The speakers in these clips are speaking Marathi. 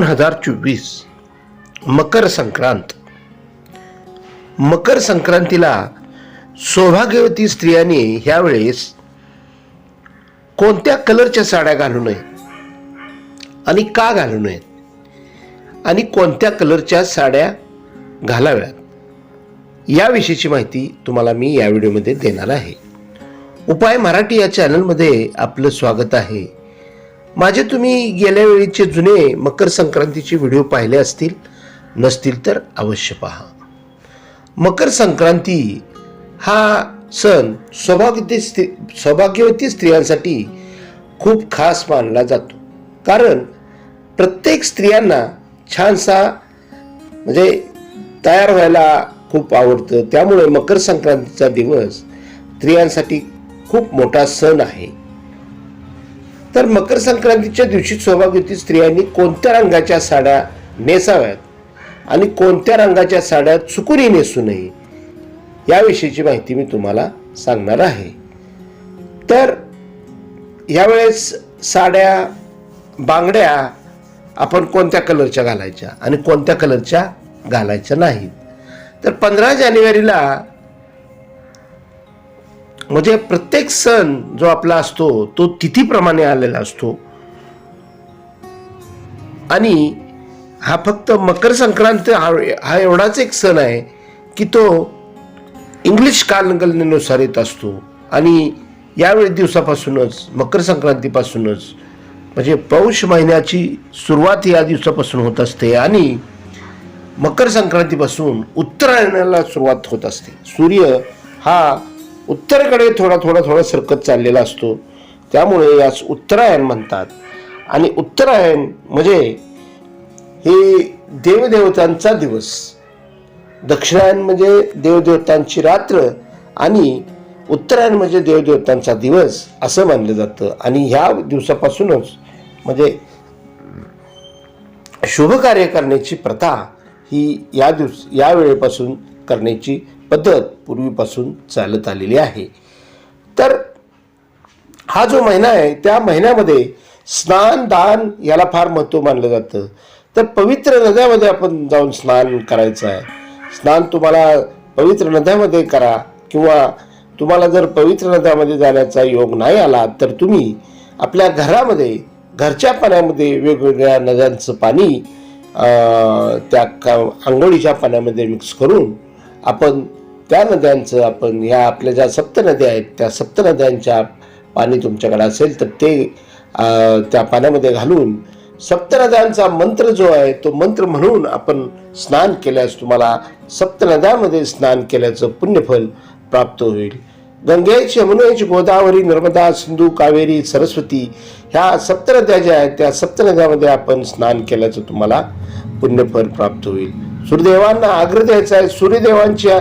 दोन हजार चोवीस. मकर संक्रांत. मकर संक्रांतीला सौभाग्यवती स्त्रियांनी ह्यावेळेस कोणत्या कलरच्या साड्या घालू नयेत? आणि का घालू नयेत? आणि कोणत्या कलरच्या साड्या घालाव्यात? याविषयीची माहिती तुम्हाला मी या व्हिडिओमध्ये देणार आहे. उपाय मराठी या चॅनलमध्ये आपलं स्वागत आहे. माझे तुम्ही गेल्या वेळीचे जुने मकर संक्रांतीचे व्हिडिओ पाहिले असतील नसतील तर अवश्य पहा. मकर संक्रांती हा सण सौभाग्यवती स्त्री सौभाग्यवती स्त्रियांसाठी खूप खास मानला जातो. कारण प्रत्येक स्त्रियांना छानसा म्हणजे तयार व्हायला खूप आवडतं. त्यामुळे मकर संक्रांतीचा दिवस स्त्रियांसाठी खूप मोठा सण आहे. तर मकर संक्रांतीच्या दिवशी सौभाग्यवती स्त्रियांनी कोणत्या रंगाच्या साड्या नेसाव्यात आणि कोणत्या रंगाच्या साड्या चुकूनही नेसू नये याविषयीची माहिती मी तुम्हाला सांगणार आहे. तर यावेळेस साड्या बांगड्या आपण कोणत्या कलरच्या घालायच्या आणि कोणत्या कलरच्या घालायच्या नाहीत. तर पंधरा जानेवारीला म्हणजे प्रत्येक सण जो आपला असतो तो तिथीप्रमाणे आलेला असतो. आणि हा फक्त मकर संक्रांत हा हा एवढाच एक सण आहे की तो इंग्लिश कालगणनेनुसार येत असतो. आणि यावेळी दिवसापासूनच मकर संक्रांतीपासूनच म्हणजे पौष महिन्याची सुरुवात या दिवसापासून होत असते आणि मकर संक्रांतीपासून उत्तरायणाला सुरुवात होत असते. सूर्य हा उत्तरेकडे थोडा थोडा थोडा सरकत चाललेला असतो. त्यामुळे यास उत्तरायण म्हणतात. आणि उत्तरायण म्हणजे हे देवदेवतांचा दिवस. दक्षिणायन म्हणजे देवदेवतांची रात्र आणि उत्तरायण म्हणजे देवदेवतांचा दिवस असं मानलं जातं. आणि ह्या दिवसापासूनच म्हणजे शुभ कार्य करण्याची प्रथा ही या दिवस या वेळेपासून करण्याची पद्धत पूर्वीपासून चालत आलेली आहे. तर हा जो महिना आहे त्या महिन्यामध्ये स्नान दान याला फार महत्त्व मानलं जातं. तर पवित्र नद्यामध्ये आपण जाऊन स्नान करायचं आहे. स्नान तुम्हाला पवित्र नद्यामध्ये करा किंवा तुम्हाला जर पवित्र नद्यामध्ये जाण्याचा योग नाही आला तर तुम्ही आपल्या घरामध्ये घरच्या पाण्यामध्ये वेगवेगळ्या नद्यांचं पाणी त्या का आंघोळीच्या पाण्यामध्ये मिक्स करून आपण त्या नद्यांचं आपण ह्या आपल्या ज्या सप्त नद्या आहेत त्या सप्त नद्यांच्या पाणी तुमच्याकडे असेल तर ते त्या पाण्यामध्ये घालून सप्त नद्यांचा मंत्र जो आहे तो मंत्र म्हणून आपण स्नान केल्यास तुम्हाला सप्त नद्यामध्ये स्नान केल्याचं पुण्यफल प्राप्त होईल. गंगेच यमुनेच गोदावरी नर्मदा सिंधू कावेरी सरस्वती ह्या सप्त नद्या ज्या आहेत त्या सप्त नद्यामध्ये आपण स्नान केल्याचं तुम्हाला पुण्यफल प्राप्त होईल. सूर्यदेवांना आग्रह द्यायचा आहे. सूर्यदेवांच्या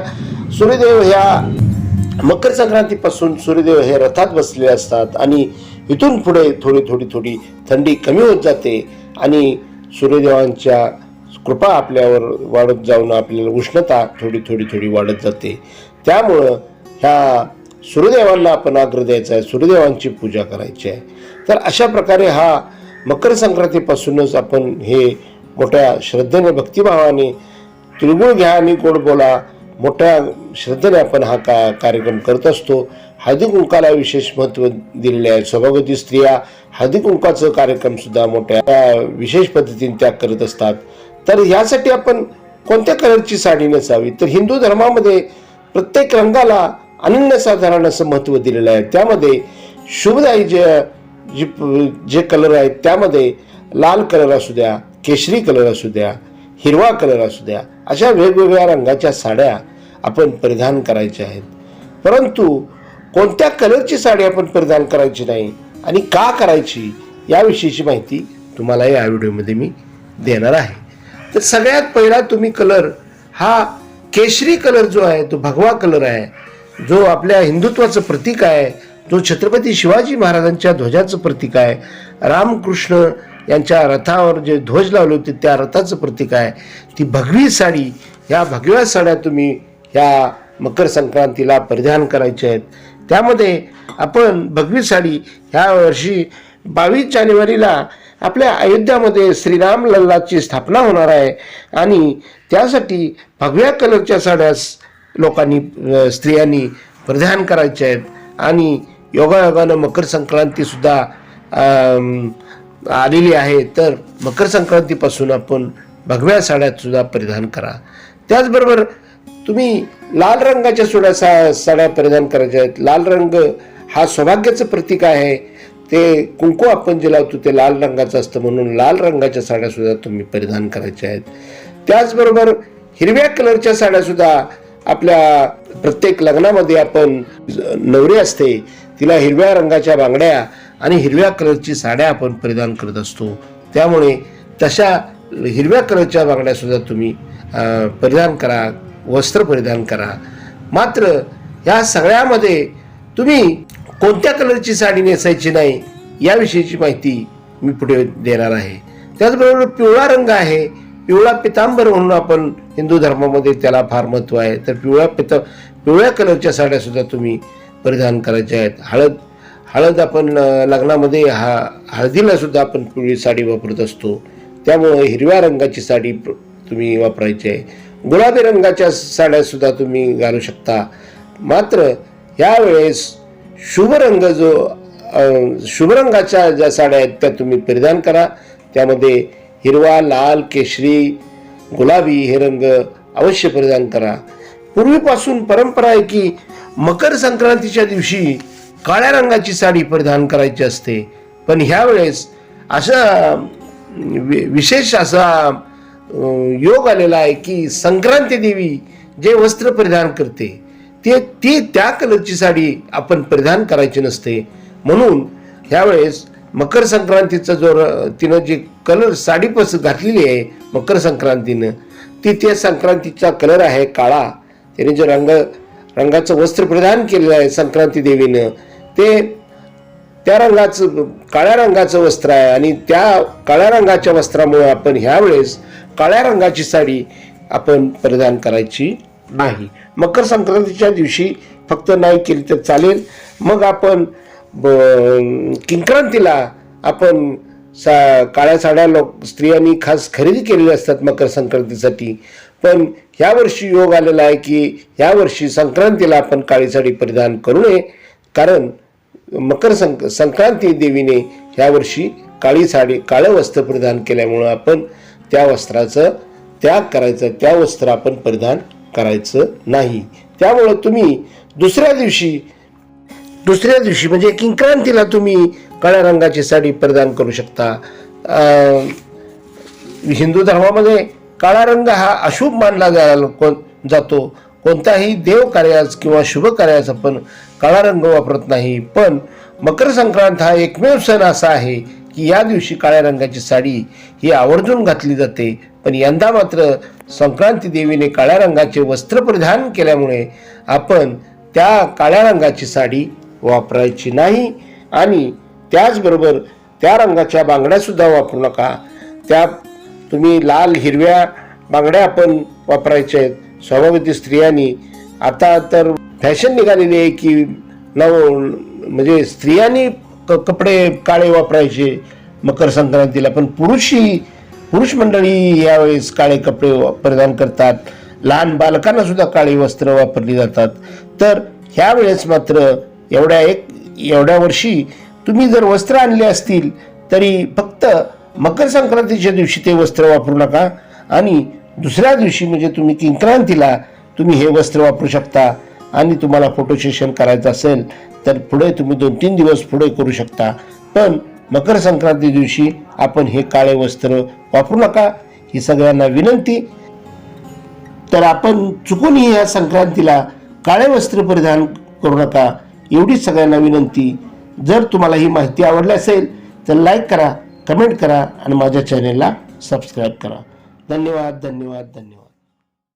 सूर्यदेव ह्या मकर संक्रांतीपासून सूर्यदेव हे रथात बसलेले असतात आणि इथून पुढे थोडी थोडी थोडी थंडी कमी होत जाते आणि सूर्यदेवांच्या कृपा आपल्यावर वाढत जाऊन आपल्याला उष्णता थोडी थोडी थोडी वाढत जाते. त्यामुळं ह्या सूर्यदेवांना आपण आग्रह द्यायचा आहे सूर्यदेवांची पूजा करायची आहे. तर अशा प्रकारे हा मकर संक्रांतीपासूनच आपण हे मोठ्या श्रद्धेने भक्तिभावाने तिळगुळ घ्या आणि गोड बोला. मोठ्या श्रद्धेने आपण हा का कार्यक्रम करत असतो. हळदी कुंकाला विशेष महत्त्व दिलेले आहे सभागती स्त्रिया हळदी कुंकाचं कार्यक्रमसुद्धा मोठ्या विशेष पद्धतीने त्या करत असतात. तर यासाठी आपण कोणत्या कलरची साडी नसावी? तर हिंदू धर्मामध्ये प्रत्येक रंगाला अनन्यसाधारण असं महत्त्व दिलेलं आहे. त्यामध्ये शुभदायी जे जी जे कलर आहेत त्यामध्ये लाल कलर असू द्या केशरी कलर असू द्या हिरवा कलर असू द्या अशा वेगवेगळ्या रंगाच्या साड्या आपण परिधान करायचे आहेत. परंतु कोणत्या कलरची साडी आपण परिधान करायची नाही आणि का करायची याविषयीची माहिती तुम्हाला या व्हिडिओमध्ये मी देणार आहे. तर सगळ्यात पहिला तुम्ही कलर हा केशरी कलर जो आहे तो भगवा कलर आहे. जो आपल्या हिंदुत्वाचं प्रतीक आहे जो छत्रपती शिवाजी महाराजांच्या ध्वजाचं प्रतीक आहे रामकृष्ण यांच्या रथावर जे ध्वज लावले होते त्या रथाचं प्रतीक आहे. ती भगवी साडी ह्या भगव्या साड्या तुम्ही ह्या मकर संक्रांतीला परिधान करायचे आहेत. त्यामध्ये आपण भगवी साडी ह्या वर्षी बावीस जानेवारीला आपल्या अयोध्यामध्ये श्रीराम लल्लाची स्थापना होणार आहे. आणि त्यासाठी भगव्या कलरच्या साड्या लोकांनी स्त्रियांनी परिधान करायच्या आहेत. आणि योगायोगानं मकर संक्रांतीसुद्धा आलेली आहे. तर मकर संक्रांतीपासून आपण भगव्या साड्यातसुद्धा परिधान करा. त्याचबरोबर तुम्ही लाल रंगाच्या सुद्धा सा साड्या परिधान करायच्या आहेत. लाल रंग हा सौभाग्याचं प्रतीक आहे. ते कुंकू आपण जे लावतो ते लाल रंगाचं असतं. म्हणून लाल रंगाच्या साड्यासुद्धा तुम्ही परिधान करायच्या आहेत. त्याचबरोबर हिरव्या कलरच्या साड्यासुद्धा आपल्या प्रत्येक लग्नामध्ये आपण नवरी असते तिला हिरव्या रंगाच्या बांगड्या आणि हिरव्या कलरची साड्या आपण परिधान करत असतो. त्यामुळे तशा हिरव्या कलरच्या बांगड्यासुद्धा तुम्ही परिधान करा. वस्त्र परिधान करा. मात्र ह्या सगळ्यामध्ये तुम्ही कोणत्या कलरची साडी नेसायची नाही याविषयीची माहिती मी पुढे देणार आहे. त्याचबरोबर पिवळा रंग आहे. पिवळा पितांबर म्हणून आपण हिंदू धर्मामध्ये त्याला फार महत्त्व आहे. तर पिवळ्या पिता पिवळ्या कलरच्या साड्या सुद्धा तुम्ही परिधान करायच्या आहेत. हळद हळद आपण लग्नामध्ये हा हळदीला सुद्धा आपण पिवळी साडी वापरत असतो. त्यामुळे हिरव्या रंगाची साडी तुम्ही वापरायची आहे. गुलाबी रंगाच्या साड्या सुद्धा तुम्ही घालू शकता. मात्र यावेळेस शुभ रंग जो शुभ रंगाच्या ज्या साड्या आहेत त्या तुम्ही परिधान करा. त्यामध्ये हिरवा लाल केशरी गुलाबी हे रंग अवश्य परिधान करा. पूर्वीपासून परंपरा आहे की मकर संक्रांतीच्या दिवशी काळ्या रंगाची साडी परिधान करायची असते. पण ह्यावेळेस अशा वि- विशेष असा योग आलेला आहे की संक्रांती देवी जे वस्त्र परिधान करते ते ती त्या कलरची साडी आपण परिधान करायची नसते. म्हणून ह्यावेळेस मकर संक्रांतीचा जो र- तिनं जी कलर साडी पस घातलेली आहे मकर संक्रांतीनं ती त्या संक्रांतीचा कलर आहे काळा. त्याने जे रंग रंगाचं वस्त्र परिधान केलेलं आहे संक्रांती देवीनं ते त्या रंगाचं काळ्या रंगाचं वस्त्र आहे आणि त्या काळ्या रंगाच्या वस्त्रामुळे आपण ह्यावेळेस काळ्या रंगाची साडी आपण परिधान करायची नाही. मकर संक्रांतीच्या दिवशी फक्त नाही केली तर चालेल. मग आपण ब- किंक्रांतीला आपण सा काळ्या साड्या लोक स्त्रियांनी खास खरेदी केलेल्या असतात मकर संक्रांतीसाठी. पण ह्या वर्षी योग आलेला आहे की ह्या वर्षी संक्रांतीला आपण काळी साडी परिधान करू नये. कारण मकर संक संक्रांती देवीने ह्या वर्षी काळी साडी काळं वस्त्र परिधान केल्यामुळं आपण त्या वस्त्राचं त्याग करायचं त्या वस्त्र आपण परिधान करायचं नाही. त्यामुळं तुम्ही दुसऱ्या दिवशी दुसऱ्या दिवशी म्हणजे किंक्रांतीला तुम्ही काळ्या रंगाची साडी परिधान करू शकता. हिंदू धर्मामध्ये काळा रंग हा अशुभ मानला जायला कोण जातो. कोणत्याही देव कार्यास किंवा शुभ कार्यास आपण काळा रंग वापरत नाही. पण मकर संक्रांत हा एकमेव सण असा आहे. की या दिवशी काळ्या रंगाची साडी ही आवर्जून घातली जाते. पण यंदा मात्र संक्रांती देवीने काळ्या रंगाचे वस्त्र परिधान केल्यामुळे आपण त्या काळ्या रंगाची साडी वापरायची नाही आणि त्याचबरोबर त्या रंगाच्या बांगड्यासुद्धा वापरू नका. त्या तुम्ही लाल हिरव्या बांगड्या आपण वापरायच्या आहेत. स्वभावती स्त्रियांनी आता तर फॅशन निघालेली आहे की नव म्हणजे स्त्रियांनी क कपडे काळे वापरायचे मकर संक्रांतीला. पण पुरुषही पुरुष मंडळी यावेळेस काळे कपडे परिधान करतात. लहान बालकांना सुद्धा काळी वस्त्र वापरली जातात. तर ह्या वेळेस मात्र एवढ्या एक एवढ्या वर्षी तुम्ही जर वस्त्र आणले असतील तरी फक्त मकर संक्रांतीच्या दिवशी ते वस्त्र वापरू नका. आणि दुसऱ्या दिवशी म्हणजे तुम्ही किंक्रांतीला तुम्ही हे वस्त्र वापरू शकता. आणि तुम्हाला फोटो सेशन करायचं असेल तर पुढे तुम्ही दोन तीन दिवस पुढे करू शकता. पण मकर संक्रांती दिवशी आपण हे काळे वस्त्र वापरू नका. ही सगळ्यांना विनंती. तर आपण चुकूनही या संक्रांतीला काळे वस्त्र परिधान करू नका एवढीच सगळ्यांना विनंती. जर तुम्हाला ही माहिती आवडली असेल तर लाईक करा कमेंट करा आणि माझ्या चॅनेलला सबस्क्राईब करा. धन्यवाद धन्यवाद धन्यवाद.